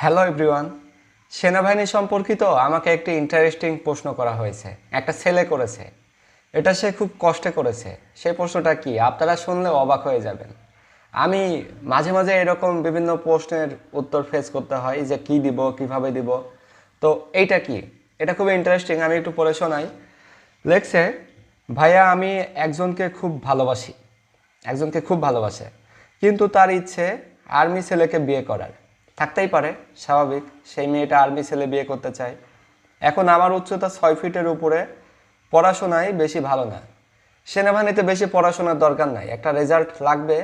Hello everyone সেনাবাহিনী সম্পর্কিত আমাকে একটি ইন্টারেস্টিং প্রশ্ন করা হয়েছে। একটা ছেলে করেছে। এটা সে খুব কষ্টে করেছে। সেই প্রশ্নটা কি? আপনারা শুনলে অবাক হয়ে যাবেন। আমি মাঝে মাঝে এরকম বিভিন্ন প্রশ্নের উত্তর ফেস করতে হয় যে কি দিব, কীভাবে দিব। তো এইটা কি? এটা খুব ইন্টারেস্টিং আমি একটু পড়ে শোনাই। লেখছে, ভাইয়া, আমি একজনকে খুব ভালোবাসি। একজনকে খুব ভালোবাসে। কিন্তু তার ইচ্ছে, আর্মি ছেলেকে বিয়ে করার। থাকতেই পারে, স্বাভাবিক। সেই মেয়েটা আর্মি ছেলে বিয়ে করতে চায়। এখন আমার উচ্চতা ছয় ফিটের উপরে পড়াশোনায় বেশি ভালো না। সেনাবাহিনীতে বেশি পড়াশোনার দরকার নাই। একটা রেজাল্ট লাগবে,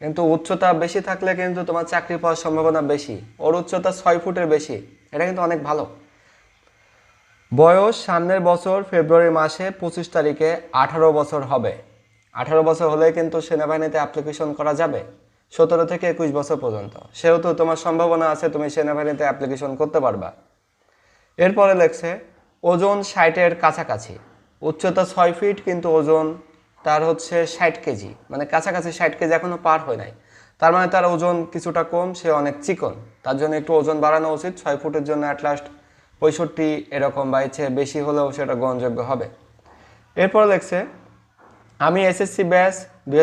কিন্তু উচ্চতা বেশি থাকলে কিন্তু তোমার চাকরি পাওয়ার সম্ভাবনা বেশি। ওর উচ্চতা ছয় ফুটের বেশি, এটা কিন্তু অনেক ভালো। বয়স সামনের বছর ফেব্রুয়ারি মাসে পঁচিশ তারিখে আঠারো বছর হবে। আঠারো বছর হলে কিন্তু সেনাবাহিনীতে অ্যাপ্লিকেশন করা যাবে। সতেরো থেকে একুশ বছর পর্যন্ত। সেহেতু তোমার সম্ভাবনা আছে তুমি সেনাবাহিনীতে অ্যাপ্লিকেশন করতে পারবা। এরপরে লেখছে, ওজন ষাটের কাছাকাছি। উচ্চতা ছয় ফিট কিন্তু ওজন তার হচ্ছে ষাট কেজি। মানে কাছাকাছি ষাট কেজি এখনও পার হয় নাই। তার মানে তার ওজন কিছুটা কম, সে অনেক চিকন। তার জন্য একটু ওজন বাড়ানো উচিত। ছয় ফুটের জন্য অ্যাট লাস্ট পঁয়ষট্টি এরকম বা বেশি হলেও সেটা গ্রহণযোগ্য হবে। এরপর লেখছে, আমি এসএসসি ব্যাচ দুই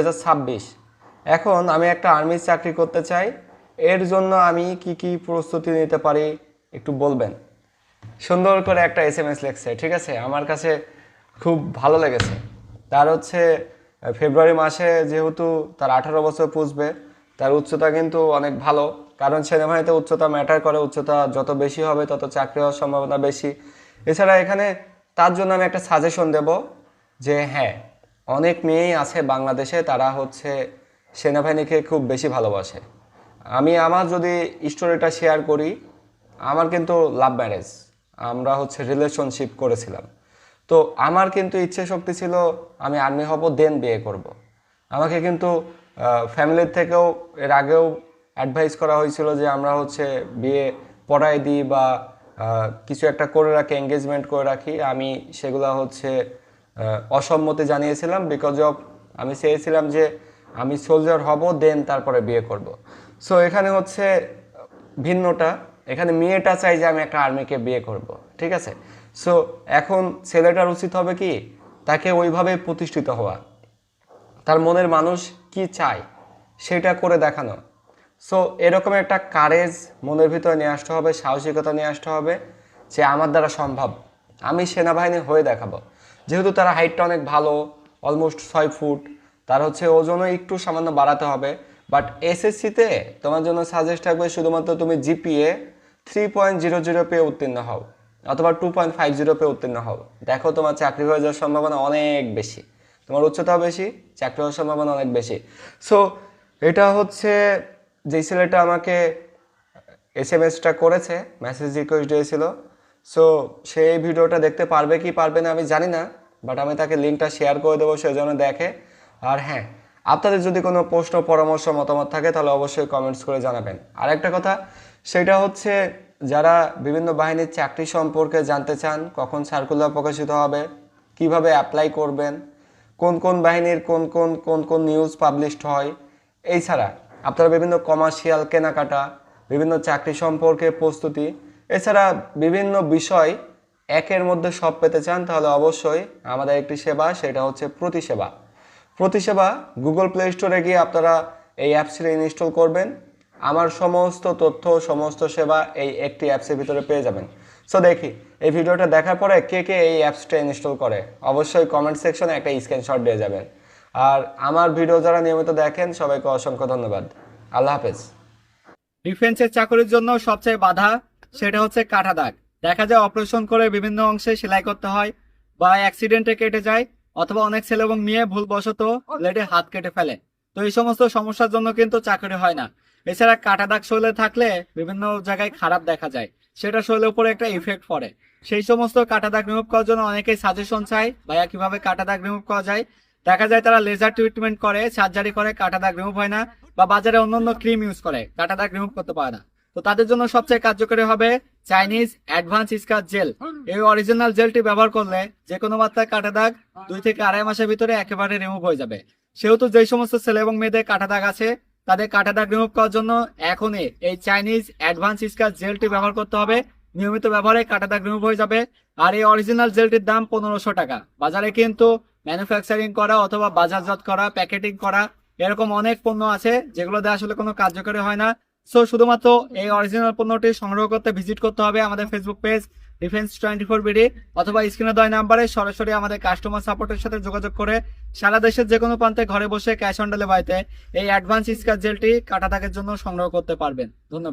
এখন আমি একটা আর্মির চাকরি করতে চাই। এর জন্য আমি কি কি প্রস্তুতি নিতে পারি একটু বলবেন? সুন্দর করে একটা এস এম এস লেখছে, ঠিক আছে? আমার কাছে খুব ভালো লেগেছে। তার হচ্ছে ফেব্রুয়ারি মাসে যেহেতু তার আঠারো বছর পুষবে, তার উচ্চতা কিন্তু অনেক ভালো। কারণ সেনাবাহিনীতে উচ্চতা ম্যাটার করে, উচ্চতা যত বেশি হবে তত চাকরি হওয়ার সম্ভাবনা বেশি। এছাড়া এখানে তার জন্য আমি একটা সাজেশন দেব যে হ্যাঁ অনেক মেয়েই আছে বাংলাদেশে, তারা হচ্ছে সেনাবাহিনীকে খুব বেশি ভালোবাসে। আমি আমার যদি স্টোরিটা শেয়ার করি, আমার কিন্তু লাভ ম্যারেজ আমরা হচ্ছে রিলেশনশিপ করেছিলাম। তো আমার কিন্তু ইচ্ছে শক্তি ছিল আমি আর্মি হব দেন বিয়ে করব। আমাকে কিন্তু ফ্যামিলির থেকেও, এর আগেও অ্যাডভাইস করা হয়েছিল যে আমরা হচ্ছে বিয়ে পড়াই দিই বা কিছু একটা করে রাখি এঙ্গেজমেন্ট করে রাখি। আমি সেগুলো হচ্ছে অসম্মতি জানিয়েছিলাম বিকজ অফ আমি চেয়েছিলাম যে আমি সোলজার হব দেন তারপরে বিয়ে করব। সো এখানে হচ্ছে ভিন্নটা। এখানে মেয়েটা চাই যে আমি একটা আর্মিকে বিয়ে করব, ঠিক আছে? সো এখন ছেলেটার উচিত হবে কি? তাকে ওইভাবে প্রতিষ্ঠিত হওয়া। তার মনের মানুষ কি চায়? সেটা করে দেখানো। সো এরকম একটা কারেজ মনের ভিতরে নিয়ে আসতে হবে, সাহসিকতা নিয়ে আসতে হবে যে আমার দ্বারা সম্ভব। আমি সেনাবাহিনী হয়ে দেখাবো। যেহেতু তারা হাইটটা অনেক ভালো অলমোস্ট ছয় ফুট তার হচ্ছে ওজনও একটু সামান্য বাড়াতে হবে। বাট এসএসসিতে তোমার জন্য সাজেস্ট থাকবে শুধুমাত্র তুমি GPA three point zero zero পেয়ে উত্তীর্ণ হও, অথবা টু পয়েন্ট ফাইভ জিরো পেয়ে উত্তীর্ণ হও। দেখো তোমার চাকরি হয়ে যাওয়ার সম্ভাবনা অনেক বেশি। তোমার উচ্চতাও বেশি, চাকরি হওয়ার সম্ভাবনা অনেক বেশি। সো এটা হচ্ছে যেই ছেলেটা আমাকে এস এম এসটা করেছে মেসেজ রিকোয়েস্ট দিয়েছিল। সো সেই ভিডিওটা দেখতে পারবে কি পারবে না আমি জানি না বাট আমি তাকে লিঙ্কটা শেয়ার করে দেবো, সে যেন দেখে। আর হ্যাঁ আপনাদের যদি কোনো প্রশ্ন, পরামর্শ, মতামত থাকে, তাহলে অবশ্যই কমেন্টস করে জানাবেন। আর একটা কথা, সেটা হচ্ছে যারা বিভিন্ন বাহিনীর চাকরি সম্পর্কে জানতে চান, কখন সার্কুলার প্রকাশিত হবে, কীভাবে অ্যাপ্লাই করবেন, কোন কোন বাহিনীর কোন কোন কোন কোন নিউজ পাবলিশড হয়, এই ছাড়া আপনারা বিভিন্ন কমার্শিয়াল কেনাকাটা, বিভিন্ন চাকরি সম্পর্কে প্রস্তুতি, এছাড়া বিভিন্ন বিষয় একের মধ্যে সব পেতে চান, তাহলে অবশ্যই আমাদের একটি সেবা, সেটা হচ্ছে প্রতিসেবা। প্রতিসেবা গুগল প্লে স্টোরে গিয়ে আপনারা এই অ্যাপসটি ইনস্টল করবেন। আমার সমস্ত তথ্য, সমস্ত সেবা এই একটি অ্যাপসের ভিতরে পেয়ে যাবেন। সো দেখি, এই ভিডিওটা দেখার পরে কে কে এই অ্যাপসটা ইনস্টল করে? অবশ্যই কমেন্ট সেকশনে একটা স্ক্রিনশট দিয়ে যাবেন। আর আমার ভিডিও যারা নিয়মিত দেখেন, সবাইকে অসংখ্য ধন্যবাদ। আল্লাহ হাফেজ। ডিফেন্সের চাকরির জন্য সবচেয়ে বাধা সেটা হচ্ছে কাটা দাগ। দেখা যায় অপারেশন করে বিভিন্ন অংশে সেলাই করতে হয় বা অ্যাক্সিডেন্টে কেটে যায়। অথবা অনেক ছেলে এবং মেয়ে ভুলবশত ব্লেডে হাত কেটে ফেলে। তো এই সমস্ত সমস্যার জন্য কিন্তু চাকরি হয় না। এছাড়া কাটা দাগ শরীরে থাকলে বিভিন্ন জায়গায় খারাপ দেখা যায়। সেটা শরীরের উপরে একটা ইফেক্ট পড়ে। সেই সমস্ত কাটা দাগ রিমুভ করার জন্য অনেকেই সাজেশন চাই ভাইয়া কীভাবে কাটা দাগ রিমুভ করা যায়? দেখা যায় তারা লেজার ট্রিটমেন্ট করে সার্জারি করে কাটা দাগ রিমুভ হয় না বা বাজারে অন্যান্য ক্রিম ইউজ করে কাটা দাগ রিমুভ করতে পারে না। তো তাদের জন্য সবচেয়ে কার্যকরী হবে চাইনিজ অ্যাডভান্স স্কার জেল এই অরিজিনাল জেলটি ব্যবহার করলে যে কোনো মাত্রায় কাটা দাগ দুই থেকে আড়াই মাসের ভিতরে একেবারে রিমুভ হয়ে যাবে। সেহেতু যেই সমস্ত ছেলে এবং মেয়েদের কাটা দাগ আছে, তাদের কাটা দাগ রিমুভ করার জন্য এখনই এই চাইনিজ অ্যাডভান্স স্কার জেলটি ব্যবহার করতে হবে। নিয়মিত ব্যবহারে কাটা দাগ রিমুভ হয়ে যাবে। আর এই অরিজিনাল জেলটির দাম পনেরোশো টাকা। বাজারে কিন্তু ম্যানুফ্যাকচারিং করা অথবা বাজারজাত করা প্যাকেটিং করা এরকম অনেক পণ্য আছে, যেগুলো দিয়ে আসলে কোনো কার্যকরী হয় না। সো শুধুমাত্র এই অরিজিনাল পণ্যটি সংগ্রহ করতে ভিজিট করতে হবে আমাদের Facebook page defence twenty four BD অথবা স্ক্রিনে দয় নাম্বারে সরাসরি আমাদের কাস্টমার সাপোর্টের সাথে যোগাযোগ করে সারা দেশের যে কোনো প্রান্তে ঘরে বসে ক্যাশ অন ডেলিভারিতে এই অ্যাডভান্স স্কার জেলটি কাটা থাকার জন্য সংগ্রহ করতে পারবেন। ধন্যবাদ।